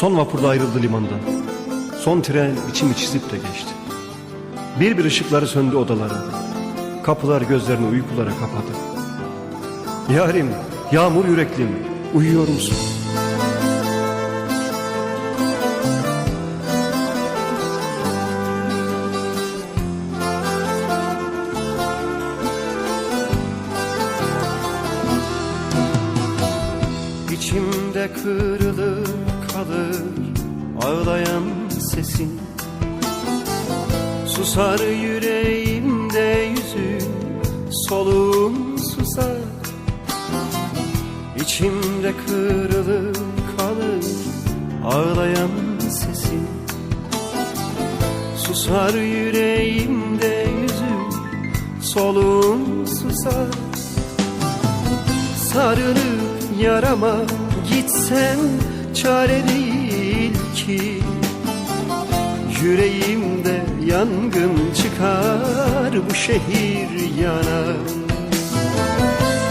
Son vapurda ayrıldı limandan. Son tren içimi çizip de geçti. Bir bir ışıkları söndü odaların. Kapılar gözlerini uykulara kapadı. Yarim, yağmur yüreklim, uyuyor musun? İçimde kalır ağlayan sesin. Susar yüreğimde yüzün soluğun susar. İçimde kırılır kalır ağlayan sesin. Susar yüreğimde yüzün soluğun susar. Sarılıp yarama gitsen çare değil ki Yüreğimde yangın çıkar bu şehir yanar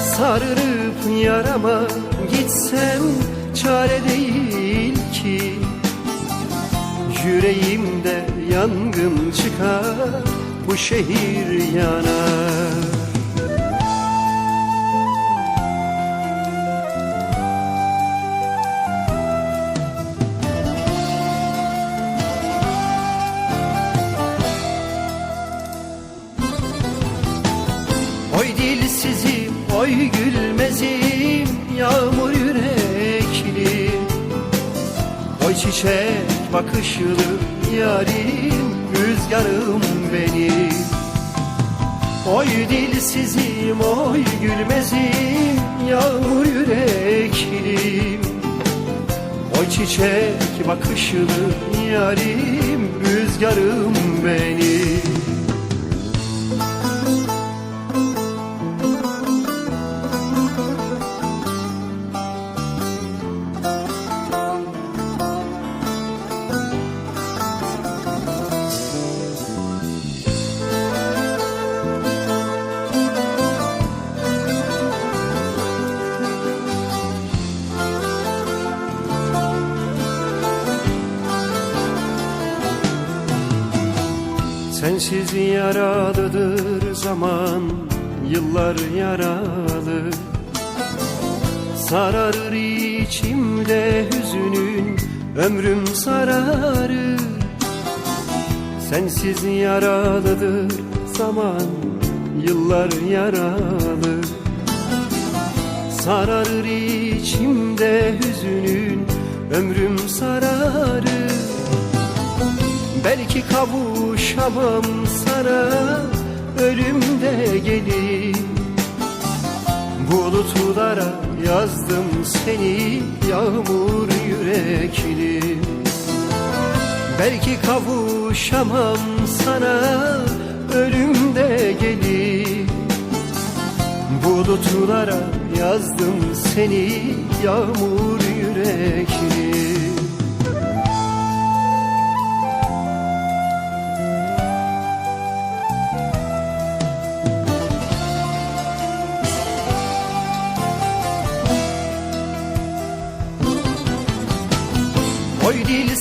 Sarılıp yarama gitsem çare değil ki. Yüreğimde yangın çıkar bu şehir yanar Oy dilsizim, oy gülmezim, yağmur yürekli. Oy çiçek bakışlı yarim, rüzgarım benim. Oy dilsizim, oy gülmezim, yağmur yürekli Oy çiçek bakışlı yarim, rüzgarım benim Sensiz yaralıdır zaman Yıllar yaralı. Sararır içimde hüzünün Ömrüm sararır. Sensiz yaralıdır zaman Yıllar yaralı. Sararır içimde hüzünün Ömrüm sararır Belki kavuşamam sana ölümde gelir. Bulutlara yazdım seni yağmur yürekli. Belki kavuşamam sana ölümde gelir. Bulutlara yazdım seni yağmur yürekli